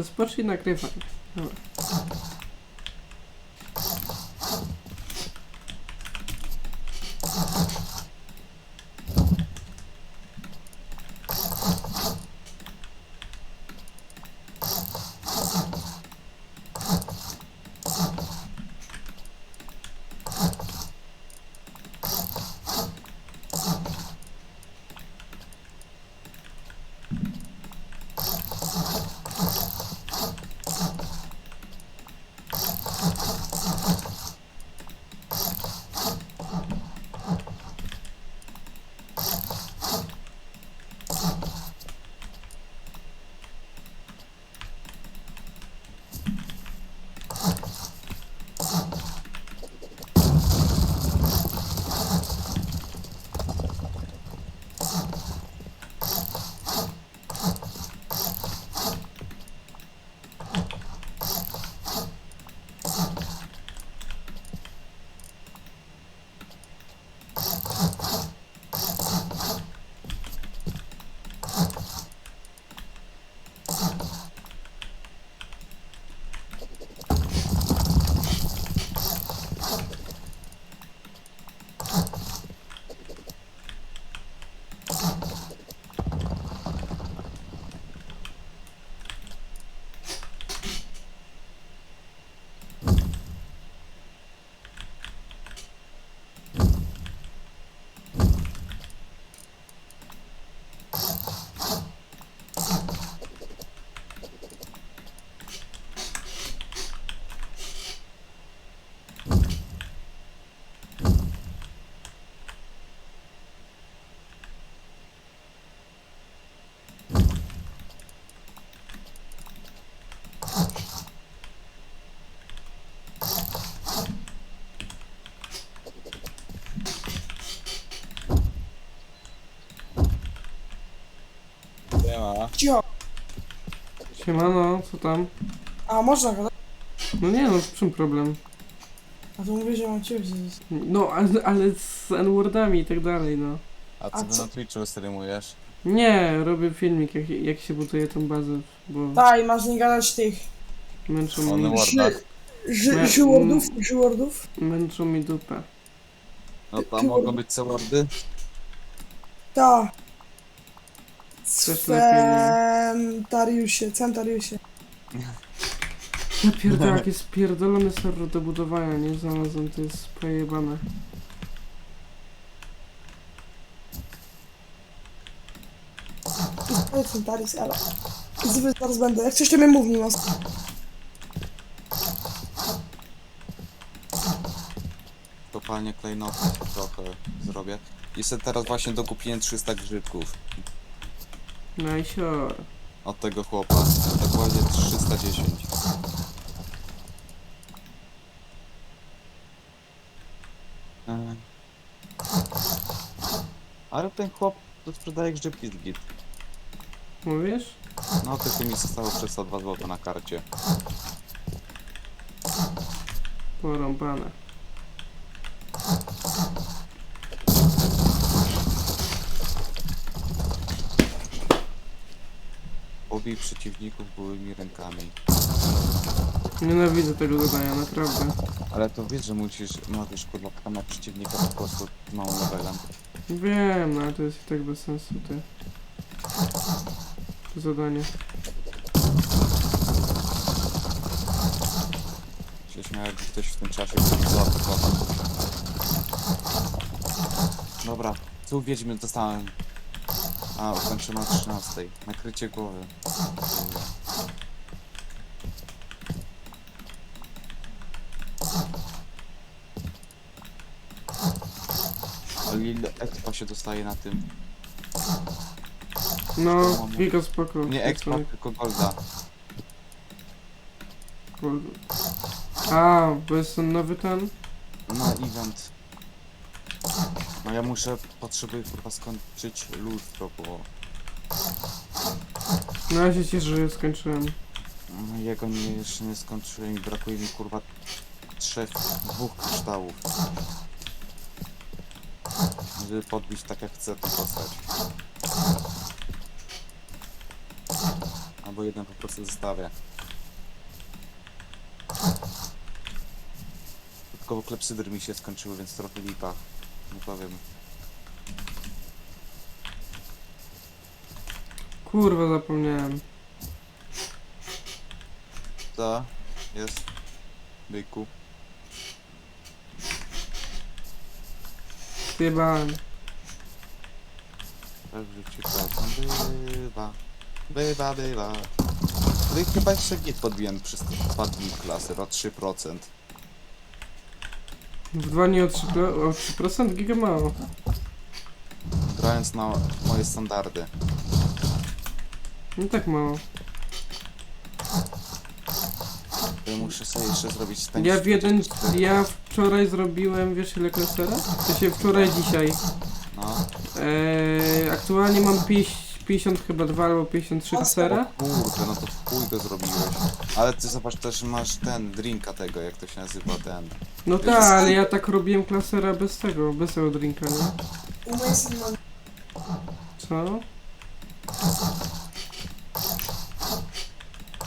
Rozpocznij nagrywanie. Dobra. Nie ma. Cicho. Siemano, co tam? A można gadać? No nie no, w czym problem? A to mówię, że mam ciebie. No, ale, ale z N-wordami i tak dalej, no. A co A ty co- na Twitchu streamujesz? Nie, robię filmik, jak, jak się buduje tą bazę, bo Tak, i masz nie gadać tych męczą mi. Wordach. ży, Nie, męczą mi dupę. No tam mogą być cewordy? Ta. Coś lepiej, nie? Centariusie, Centariusie. Ja pierdolę, jakie spierdolone serwer do budowania, nie znalazłem, to jest pojebane. Ale Centarius, ale. Zwy zaraz będę. Jak coś to mnie mów, Mimas. Kopalnie klejnotów trochę zrobię. Sobie teraz właśnie dokupiłem 300 grzybków Najsior. od tego chłopa. Dokładnie 310. Eee. Ale ten chłop to sprzedaje grzybki z git. Mówisz? No tylko mi zostało 302 zł na karcie. Porąbane. Obij przeciwników byłymi rękami. Nienawidzę tego zadania, naprawdę. Ale to wiesz, że musisz, możesz kurwa na przeciwnika po prostu małą levelem. Wiem, no ale to jest i tak bez sensu, ty. To zadanie. Się śmiał, jakby ktoś w tym czasie był zaatakował. Dobra, tu wiedźmy dostałem. A, ukończymy o 13. Nakrycie głowy. Ale ile expa się dostaje na tym? No, giga spoko. Nie expa, tylko golda. Kurde. A, bo jest ten nowy ten? Na event. No ja muszę, potrzebuję kurwa skończyć lustro, bo No ja się cieszę, że skończyłem. no, jego nie, jeszcze nie skończyłem i brakuje mi kurwa trzech, dwóch kryształów. Żeby podbić tak jak chcę tą postać. Albo jeden po prostu zostawia. Tylko klepsydry mi się skończyły, więc trochę lipa. Nie powiem. Kurwa, zapomniałem. Co? Jest. Byku. Zjebałem. Tak w życiu czasem bywa. Bywa, bywa. Ale chyba jeszcze git podbiłem przez dwa dni klasy, o 3%. W dwa dni o 3%, o 3% giga mało. Grając na moje standardy. No tak mało. To ja muszę sobie jeszcze zrobić ten Ja w jeden, ja wczoraj zrobiłem, wiesz ile klasera? To się wczoraj, dzisiaj. No. Eee, aktualnie mam 50, 50 chyba 2 albo 53 klasera. O kurde, no to w chuj go zrobiłeś. Ale ty zobacz też masz ten, drinka tego, jak to się nazywa, ten. No tak, ale ja tak robiłem klasera bez tego, bez tego drinka, nie? Inna. Co?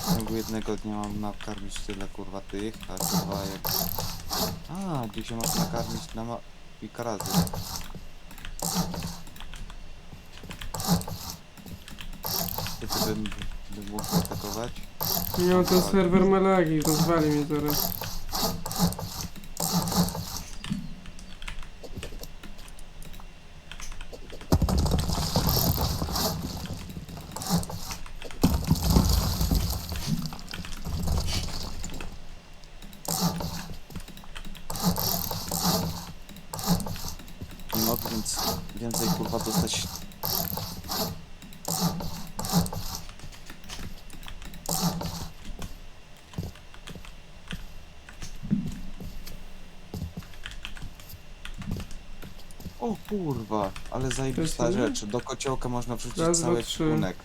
W ciągu jednego dnia mam nakarmić tyle kurwa tych, a kurwa jak... A, dzisiaj masz nakarmić na ma... kilka razy. Kiedy bym, bym mógł atakować? No ten serwer ma lagi, rozwali mnie zaraz. Nie mogę więc więcej kurwa dostać... O kurwa, ale zajebista jest nie? rzecz. Do kociołka można wrzucić Raz, dwa, cały trzy. szpunek.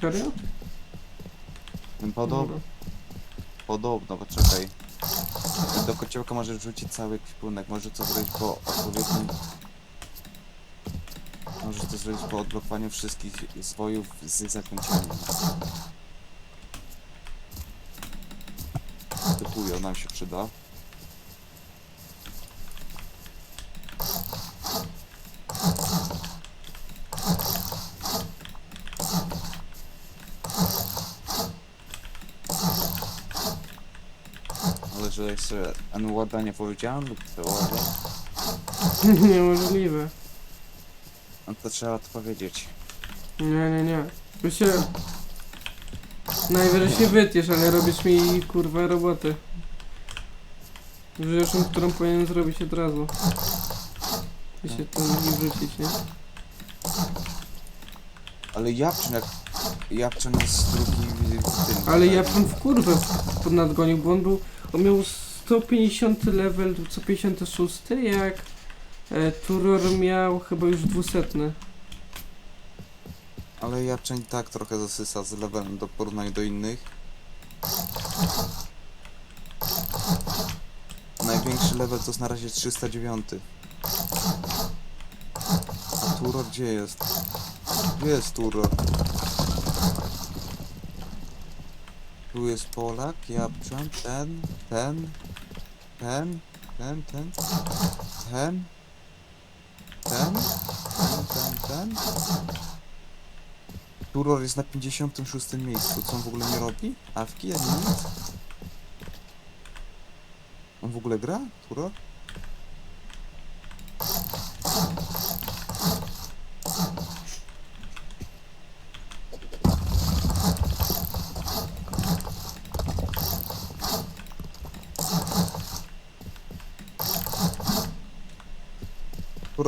Serio? Podobno, Dobra. podobno, poczekaj. Do kociołka możesz wrzucić cały kwipunek. Może to zrobić po odpowiednim... Możesz to zrobić po odblokowaniu wszystkich zwojów z zakończeniem. Typuję, nam się przyda. Ale że jeszcze N-Worda nie powiedziałem lub T-Worda, Niemożliwe. no to trzeba to powiedzieć. Nie, nie, nie. Się... Najwyżej się ale robisz mi kurwa robotę. Rzeczą, którą powinien zrobić od razu. I się ten i wrzucić, nie? Ale Japczyn jak... Japczyn jest drugi w tym. Ale ja w kurwę nadgonił, bo on był... On miał 150 level, co 56, jak e, Turor miał chyba już 200. Ale Japczyn i tak trochę zasysa z levelem do porównania do innych. Największy level to jest na razie 309. A Turor gdzie jest? Gdzie jest Turor? Tu jest Polak, Japczan, ten, ten, ten, ten, ten, ten, ten, ten, ten, ten. Turor jest na 56 miejscu. Co on w ogóle nie robi? Awki? Ani nic? On w ogóle gra? Turor?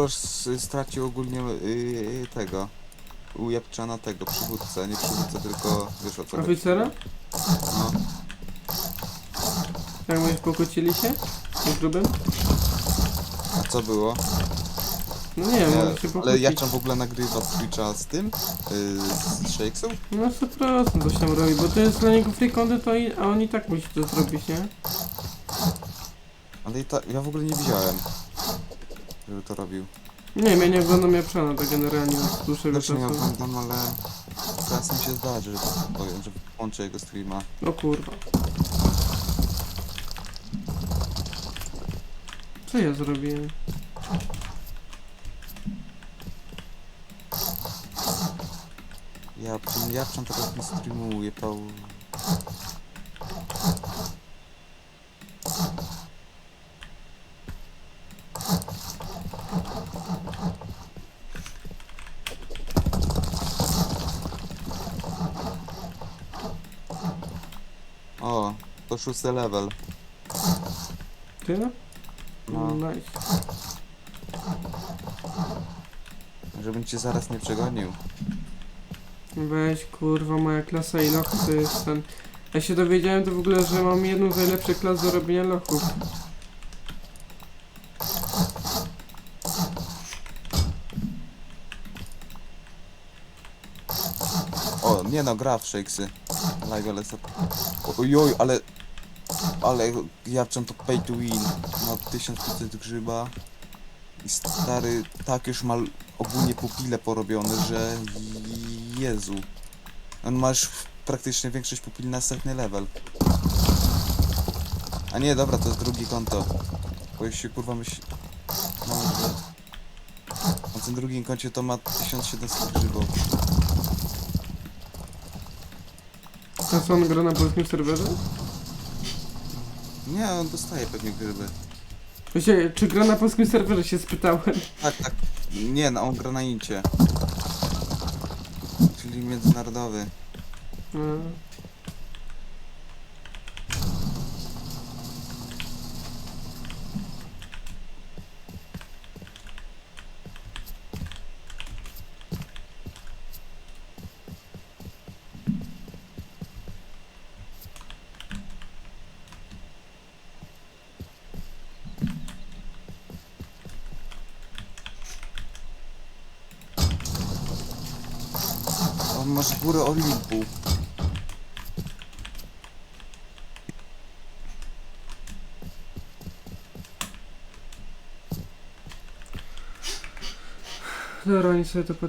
S- stracił ogólnie yy, tego. U Japczana tego, przywódcę, nie przywódcę, tylko wiesz o co chodzi. Oficera? No. Jak my pokłócili się? Z grubym? A co było? No nie wiem, Nie, może się ale pokłócić. Japczan w ogóle nagrywa Twitcha z tym? Yy, z Shakesą? No 100% coś tam robi, bo to jest dla niego free content, to i, a on i tak musi to zrobić, nie? Ale i ta, ja w ogóle nie widziałem, żeby to robił. Nie ja nie oglądam Japczana tak generalnie dłuższego Też nie czasu. oglądam, ale czasem się zdarzy, że powiem, że włączę jego streama. O kurwa. Co ja zrobiłem? Ja, ja teraz nie streamuję, Paul. O, to szósty level. Ty no? No. Nice. Żebym cię zaraz nie przegonił. Weź kurwa, moja klasa i lochy to jest ten... Ja się dowiedziałem to w ogóle, że mam jedną z najlepszych klas do robienia lochów. Nie no, gra w Shakesy. Live. Ojoj, ale... Ale Japczan to pay to win. Ma 1500 grzyba. I stary, tak już ma ogólnie pupile porobione, że... Jezu. On ma już praktycznie większość pupili na setny level. A nie, dobra, to jest drugie konto. Bo się kurwa myśl... No, że... Na tym drugim koncie to ma 1700 grzybów. On gra na polskim serwerze? Nie, on dostaje pewnie grzyby. Właśnie, czy gra na polskim serwerze się spytałem. Tak, tak. Nie, no on gra na incie. Czyli międzynarodowy. A. On masz górę Olimpu. Dobra, oni sobie to potem